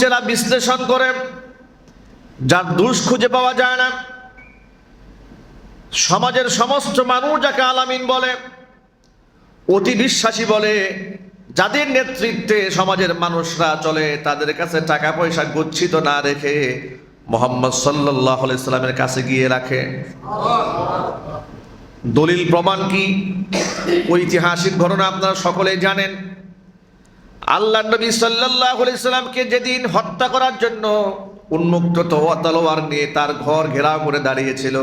চেরা বিশ্লেষণ করে, যার দোষ খুঁজে পাওয়া যায় না। সমাজের সমস্ত মানুষ যাকে আলামিন বলে, অতি বিশ্বাসী বলে, যাদের নেতৃত্বে সমাজের মানুষরা চলে, তাদের কাছে টাকা পয়সা গচ্ছিত না রেখে মোহাম্মদ সাল্লামের কাছে গিয়ে রাখে। দলিল প্রমাণ কি? ঐতিহাসিক ঘটনা আপনারা সকলেই জানেন। আল্লাহ নবী সাল্লাহ সাল্লামকে যেদিন হত্যা করার জন্য উন্মুক্ত তলোয়ার নিয়ে তার ঘর ঘেরাও করে দাঁড়িয়েছিল,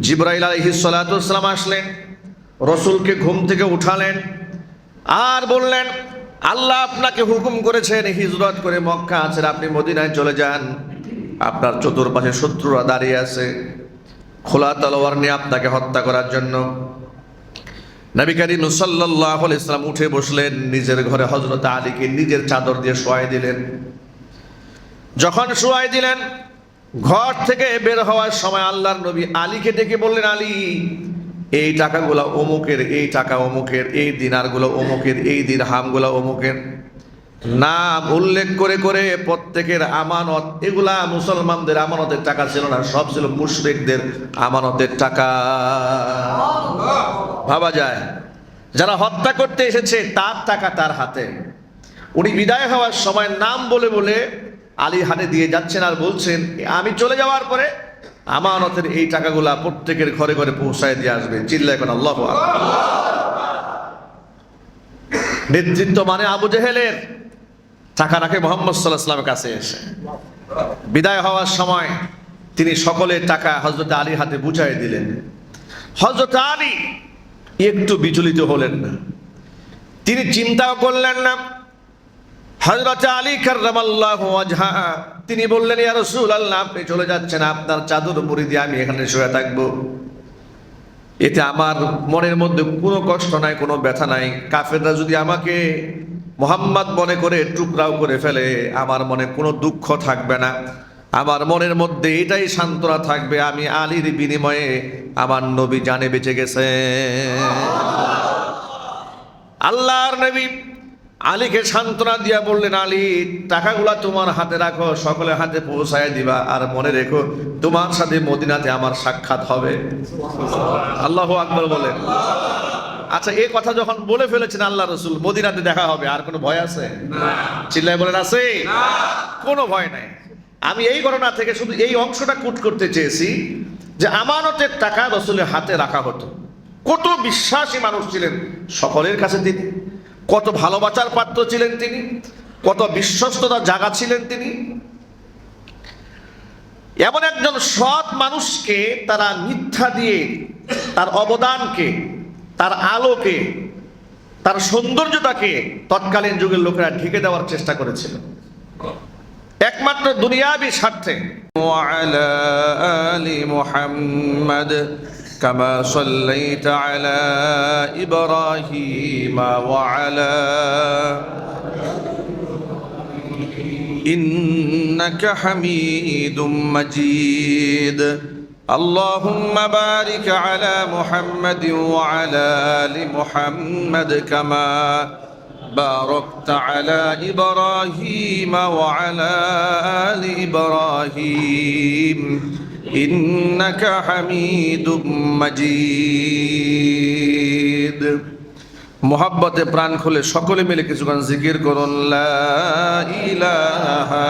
জিব্রাইল আলহিসাল্লাম আসলেন, রসুলকে ঘুম থেকে উঠালেন আর বললেন, আল্লাহ আপনাকে হুকুম করেছেন হিজরত করে মক্কা আছেন আপনি মদিনায় চলে যান। আপনার চতুর্পাশে শত্রুরা দাঁড়িয়ে আছে। খোলা তলোয়ার নিয়ে আপনাকে হত্যা করার জন্য নবী করিম সাল্লাহ ইসলাম উঠে বসলেন, নিজের ঘরে হজরত আলীকে নিজের চাদর দিয়ে শোয়াই দিলেন। যখন শোয়াই দিলেন, ঘর থেকে বের হওয়ার সময় আল্লাহর নবী আলীকে ডেকে বললেন, আলী, এই টাকাগুলো অমুকের, এই টাকা অমুকের, এই দিনারগুলো অমুকের, এই দিন হামগুলো অমুকের। নাম উল্লেখ করে করে প্রত্যেকের আমানত, এগুলা মুসলমানদের আমানতের টাকা ছিল না, সব ছিল মুশরিকদের আমানতের টাকা। ভাবা যায়, যারা হত্যা করতে এসেছে, তার টাকা তার হাতে। উনি বিদায় হওয়ার সময় নাম বলে বলে আলী হাতে দিয়ে যাচ্ছেন আর বলছেন আমি চলে যাওয়ার পরে আমানতের এই টাকাগুলা প্রত্যেকের ঘরে ঘরে পৌঁছায় দিয়ে আসবে। চিল্লা এখন আল্লাহ নেতৃত্ব মানে আবু জেহেলের টাকা রাখে মোহাম্মদ সাল্লাহ সাল্লামের কাছে এসে। বিদায় হওয়ার সময় তিনি সকলের টাকা হজরত আলীর হাতে বুঝাই দিলেন। হজরত আলী একটু বিচলিত হলেন না। তিনি চিন্তাও করলেন না। হজরত আলী ওয়াজহা, তিনি বললেন, ইয়া আল্লাহ আপনি চলে যাচ্ছেন, আপনার চাদর মুড়ি দিয়ে আমি এখানে শুয়ে থাকব। এতে আমার মনের মধ্যে কোনো কষ্ট নাই, কোনো ব্যথা নাই। কাফেররা যদি আমাকে মোহাম্মদ মনে করে টুকরাও করে ফেলে, আমার মনে কোনো দুঃখ থাকবে না। আমার মনের মধ্যে এটাই সান্ত্বনা থাকবে, আমি আলীর বিনিময়ে আমার নবী জানে বেঁচে গেছে। আল্লাহর নবী আলীকে সান্ত্বনা দিয়া বললেন, আলী, টাকাগুলা তোমার হাতে রাখো সকলে হাতে পৌঁছায় দিবা, আর মনে রেখো তোমার সাথে মদিনাতে আমার সাক্ষাৎ হবে। আল্লাহ আকবর বলেন আচ্ছা এই কথা যখন বলে ফেলেছেন আল্লাহ রসুল মদিনাতে দেখা হবে আর কোনো ভয় আছে? চিল্লায় বলেন আছে? কোনো ভয় নাই। আমি এই ঘটনা থেকে শুধু এই অংশটা কুট করতে চেয়েছি যে আমানতের টাকা রসুলের হাতে রাখা হতো। কত বিশ্বাসী মানুষ ছিলেন সকলের কাছে তিনি। কত ভালোবাসার পাত্র ছিলেন তিনি। কত বিশ্বস্ততার জায়গা ছিলেন তিনি। এমন একজন সৎ মানুষকে তারা মিথ্যা দিয়ে তার অবদানকে তার আলোকে তার সৌন্দর্যতাকে তৎকালীন যুগের লোকেরা ঢেকে দেওয়ার চেষ্টা করেছিল একমাত্র দুনিয়াবি স্বার্থে وعلى آل محمد كما صليت على إبراهيم وعلى إنك حميد مجيد اللهم بارك على محمد وعلى آل محمد كما باركت على إبراهيم وعلى آل إبراهيم إنك حميد مجيد মোহাব্বতে প্রাণ খুলে সকলে মিলে কিছুক্ষণ জিকির করুন লা ইলাহা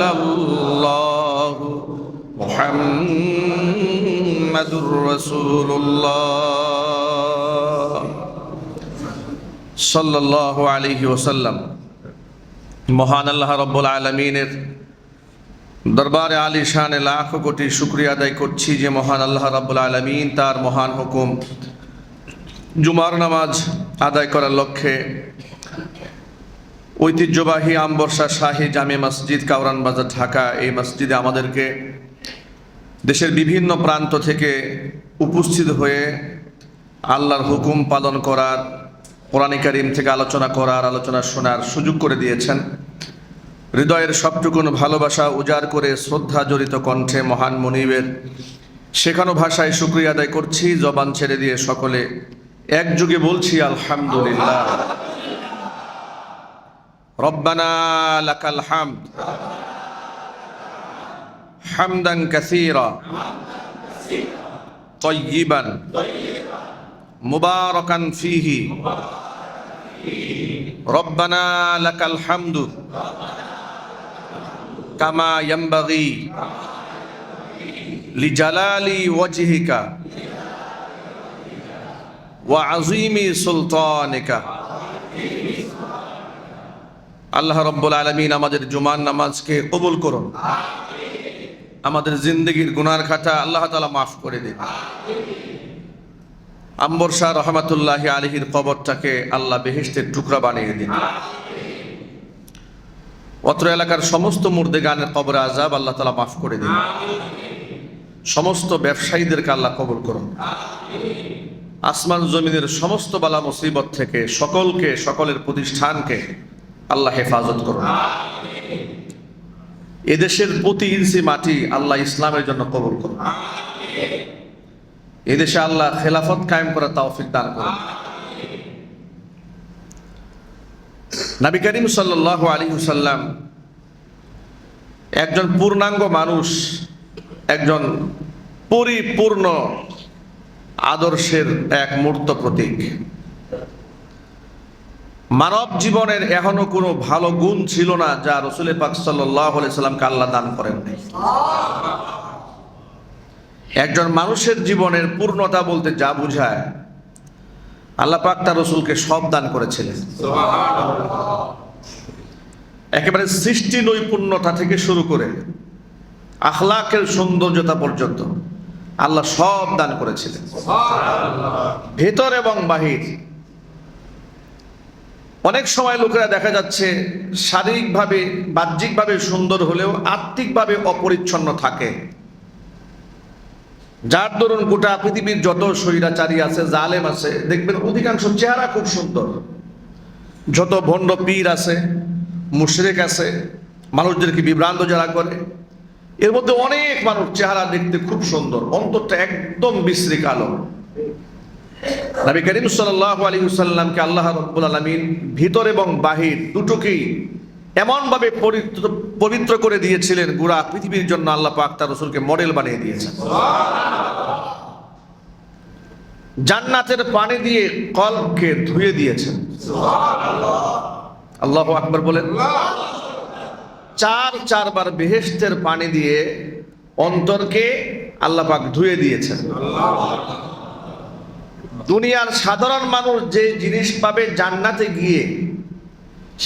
ইল্লাল্লাহ মুহাম্মাদুর রাসূলুল্লাহ সাল্লাল্লাহু আলাইহি ওয়াসাল্লাম। মহান আল্লাহ রব্বুল আলমিনের দরবারে আলী শান লাখ কোটি শুক্রিয়া আদায় করছি যে মহান আল্লাহ রব্বুল আলমিন তার মহান হুকুম জুমার নামাজ আদায় করার লক্ষ্যে ঐতিহ্যবাহী আমবর্ষা শাহী জামে মসজিদ কাউরান বাজার, ঢাকা। এই মসজিদে আমাদেরকে দেশের বিভিন্ন প্রান্ত থেকে উপস্থিত হয়ে আল্লাহর হুকুম পালন করার, কোরআন কারিম থেকে আলোচনা করার, আলোচনা শোনার সুযোগ করে দিয়েছেন। হৃদয়ের সবটুকুন ভালোবাসা উজাড় করে শ্রদ্ধা জড়িত কণ্ঠে মহান মনিবের শেখানো ভাষায় শুক্রিয়া আদায় করছি। জবান ছেড়ে দিয়ে সকলে একযোগে বলছি, আলহামদুলিল্লাহ। ربنا لك الحمد. حمدا كثيرا. طيبا. مباركا فيه. ربنا لك الحمد. كما ينبغي لجلال وجهك وعظيم سلطانك. আল্লাহ রব্বুল আলমিন আমাদের জুমার নামাজকে কবুল করুন। আমাদের জিন্দগির গুনার খাতা আল্লাহ তালা মাফ করে দিন। আম্বর শাহ রহমাতুল্লাহ আলহির কবরটাকে আল্লাহ বেহেস্তের টুকরা বানিয়ে দিন। অত্র এলাকার সমস্ত মুর্দে গানের কবর আজাব আল্লাহ তালা মাফ করে দিন। সমস্ত ব্যবসায়ীদেরকে আল্লাহ কবর করুন। আসমান জমিনের সমস্ত বালা মুসিবত থেকে সকলকে, সকলের প্রতিষ্ঠানকে আল্লাহ হেফাজত করুন। এদেশের প্রতি ইঞ্চি মাটি আল্লাহ ইসলামের জন্য কবর করুন। এদেশে আল্লাহ খেলাফত কায়েম করা তৌফিক দান করুন। নবী করিম সাল্লাল্লাহু আলাইহি সাল্লাম একজন পূর্ণাঙ্গ মানুষ, একজন পরিপূর্ণ আদর্শের এক মূর্ত প্রতীক। মানব জীবনের এখনও কোনো ভালো গুণ ছিল না যা রসুল পাক সাল্লামকে আল্লাহ দান করেন একজন মানুষের জীবনের পূর্ণতা বলতে যা বুঝায়, আল্লাহ পাক তার রসুলকে সব দান করেছিলেন। একেবারে সৃষ্টি নৈপুণ্যতা থেকে শুরু করে আখলাকের সৌন্দর্যতা পর্যন্ত আল্লাহ সব দান করেছিলেন। ভেতর এবং বাহির অনেক সময় লোকেরা দেখা যাচ্ছে শারীরিকভাবে, বাহ্যিকভাবে সুন্দর হলেও আত্মিকভাবে অপরিচ্ছন্ন থাকে। যার দরুন গোটা পৃথিবীর যত স্বৈরাচারী আছে, জালেম আছে, দেখবেন অধিকাংশ চেহারা খুব সুন্দর। যত ভণ্ড পীর আছে, মুশরেক আছে, মানুষদেরকে বিভ্রান্ত যারা করে, এর মধ্যে অনেক মানুষ চেহারা দেখতে খুব সুন্দর, অন্তরটা একদম বিশ্রী কালো। নবী করিম সাল্লাল্লাহু আলাইহি সাল্লামকে আল্লাহ রাব্বুল আলামিন ভিতর এবং বাহির দুটোকেই এমনভাবে পবিত্র পবিত্র করে দিয়েছিলেন গোড়া পৃথিবীর জন্য আল্লাহ পাক তার রসুলকে মডেল বানিয়ে দিয়েছেন। জান্নাতের পানি দিয়ে কলকে ধুয়ে দিয়েছেন। আল্লাহ আকবার বলেন। চার চারবার বেহেস্তের পানি দিয়ে অন্তরকে আল্লাহ পাক ধুয়ে দিয়েছেন। দুনিয়ার সাধারণ মানুষ যে জিনিস পাবে জান্নাতে গিয়ে,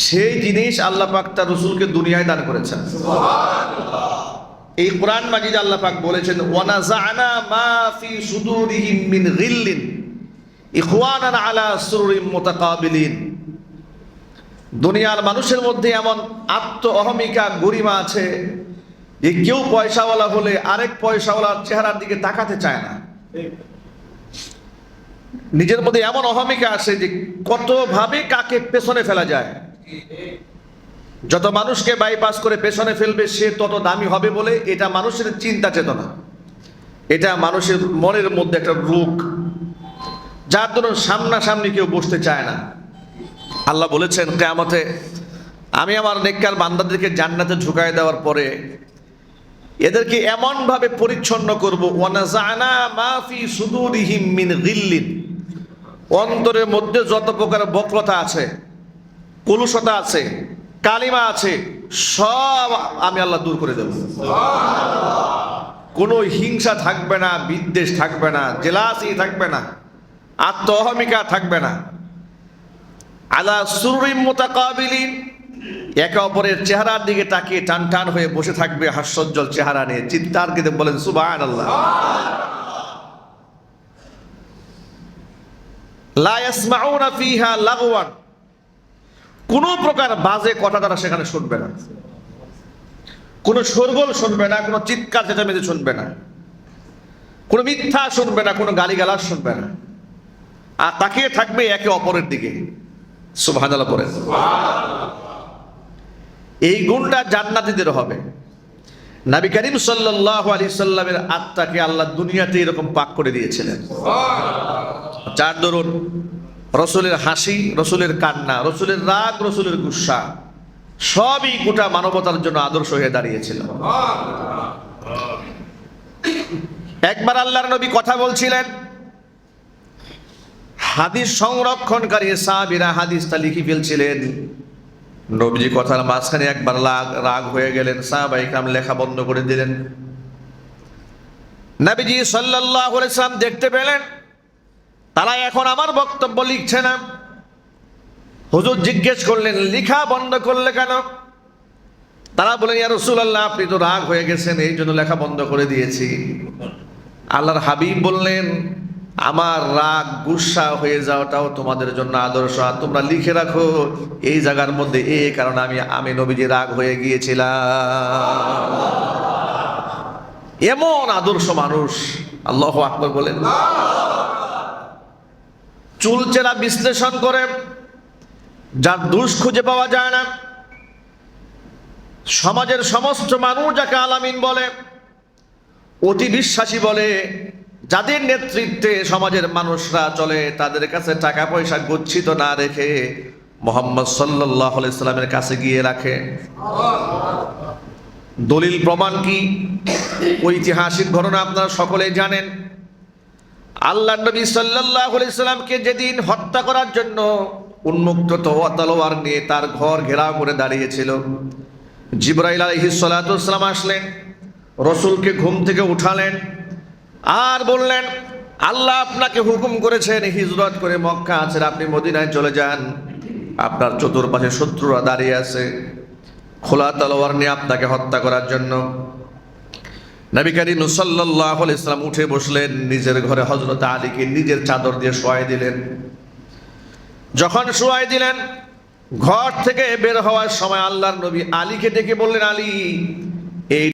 সেই জিনিস আল্লাহ পাক তার রসুলকে দুনিয়ায় দান করেছেন। এই কোরআন মাজিদ আল্লাহ পাক বলেছেন ওয়ানাজানা মা ফি সুদুরিহিম মিন গিল্লিন, ইখওয়ানান আলা সুরুরিম মুতাকাবিলিন। দুনিয়ার মানুষের মধ্যে এমন আত্ম অহমিকা গরিমা আছে যে কেউ পয়সাওয়ালা হলে আরেক পয়সাওয়ালার চেহারার দিকে তাকাতে চায় না। নিজের মধ্যে এমন অহমিকা আছে যে কতভাবে কাকে পেছনে ফেলা যায়। যত মানুষকে বাইপাস করে পেছনে ফেলবে, সে তত দামি হবে বলে এটা মানুষের চিন্তা চেতনা। এটা মানুষের মনের মধ্যে একটা রোগ, যার জন্য সামনাসামনি কেউ বসতে চায় না। আল্লাহ বলেছেন, কেয়ামতে আমি আমার নেককার বান্দাদেরকে জান্নাতে ঢুকাই দেওয়ার পরে এদেরকে এমনভাবে পরিচ্ছন্ন করব ওয়ানাজানা মাফি সুদুরিহিম মিন গিল্লিন। অন্তরের মধ্যে যত প্রকার বক্রতা আছে, কলুষতা আছে, কালিমা আছে, সব আমি আল্লাহ দূর করে দেব। কোনো হিংসা থাকবে না, বিদ্বেষ থাকবে না, জেলাসি থাকবে না, আত্মহমিকা থাকবে না। আলা সুরিম মোতাকাবিলিন, একে অপরের চেহারার দিকে তাকিয়ে টান টান হয়ে বসে থাকবে হাস্যজ্জ্বল চেহারা নিয়ে। কেঁদে বলেন সুবাহ আল্লাহ লাগওয়ান। কোনো প্রকার বাজে কথা তারা সেখানে শুনবে না। কোনো শোরগোল শুনবে না, কোনো চিৎকার চেঁচামেচি শুনবে না। কোনো মিথ্যা শুনবে না, কোনো গালিগালাজ শুনবে না। আর তাকিয়ে থাকবে একে অপরের দিকে। সুবহানাল্লাহ পরে এই গুণটা জান্নাতীদের হবে। নবী করিম সাল্লাল্লাহু আলাইহি সাল্লামের আত্মাকে আল্লাহ দুনিয়াতে এরকম পাক করে দিয়েছিলেন। যার দরুন, রসুলের হাসি, রসুলের কান্না, রসুলের রাগ, রসুলের গুসা, সবই গোটা মানবতার জন্য আদর্শ হয়ে দাঁড়িয়েছিল। একবার আল্লাহর নবী কথা বলছিলেন, হাদিস সংরক্ষণকারী সাহাবীরা হাদিসটা লিখে ফেলছিলেন। নবীজি কথার মাঝখানে একবার রাগ রাগ হয়ে গেলেন, সাহাবাই কাম লেখা বন্ধ করে দিলেন। নবীজি সাল্লাম দেখতে পেলেন, তারা এখন আমার বক্তব্য লিখছে না। হুজুর জিজ্ঞেস করলেন, লিখা বন্ধ করলে কেন? তারা বলেন ইয়া রাসূলুল্লাহ, আপনি তো রাগ হয়ে গেছেন, এই জন্য লেখা বন্ধ করে দিয়েছি। আল্লাহর হাবিব বললেন আমার রাগ, গুসা হয়ে যাওয়াটাও তোমাদের জন্য আদর্শ। আর তোমরা লিখে রাখো, এই জায়গার মধ্যে এই কারণে আমি আমি নবীজি রাগ হয়ে গিয়েছিলাম। এমন আদর্শ মানুষ, আল্লাহ আকবর বলেন। চুলচেরা বিশ্লেষণ করে, যার দোষ খুঁজে পাওয়া যায় না। সমাজের সমস্ত মানুষ যাকে আলামিন বলে, অতি বিশ্বাসী বলে যাদের নেতৃত্বে সমাজের মানুষরা চলে, তাদের কাছে টাকা পয়সা গচ্ছিত না রেখে মোহাম্মদ সাল্লাহ ইসলামের কাছে গিয়ে রাখে। দলিল প্রমাণ কি? ঐতিহাসিক ঘটনা আপনারা সকলেই জানেন। আল্লাহ নবী সাল্লাহ সাল্লামকে যেদিন হত্যা করার জন্য উন্মুক্ত তলোয়ার নিয়ে তার ঘর ঘেরাও করে দাঁড়িয়েছিল, জিব্রাইল আলহিসাল্লাম আসলেন, রসুলকে ঘুম থেকে উঠালেন আর বললেন, আল্লাহ আপনাকে হুকুম করেছেন হিজরত করে মক্কা আছেন, আপনি মদিনায় চলে যান। আপনার চতুর্পাশে শত্রুরা দাঁড়িয়ে আছে, খোলা তলোয়ার নিয়ে আপনাকে হত্যা করার জন্য। নবী করিম সাল্লাল্লাহু ইসলাম উঠে বসলেন, নিজের ঘরে হজরত আলীকে নিজের চাদর দিয়ে শোয়াই দিলেন। যখন শোয়াই দিলেন, ঘর থেকে বের হওয়ার সময় আল্লাহর নবী আলীকে ডেকে বললেন, আলী, এই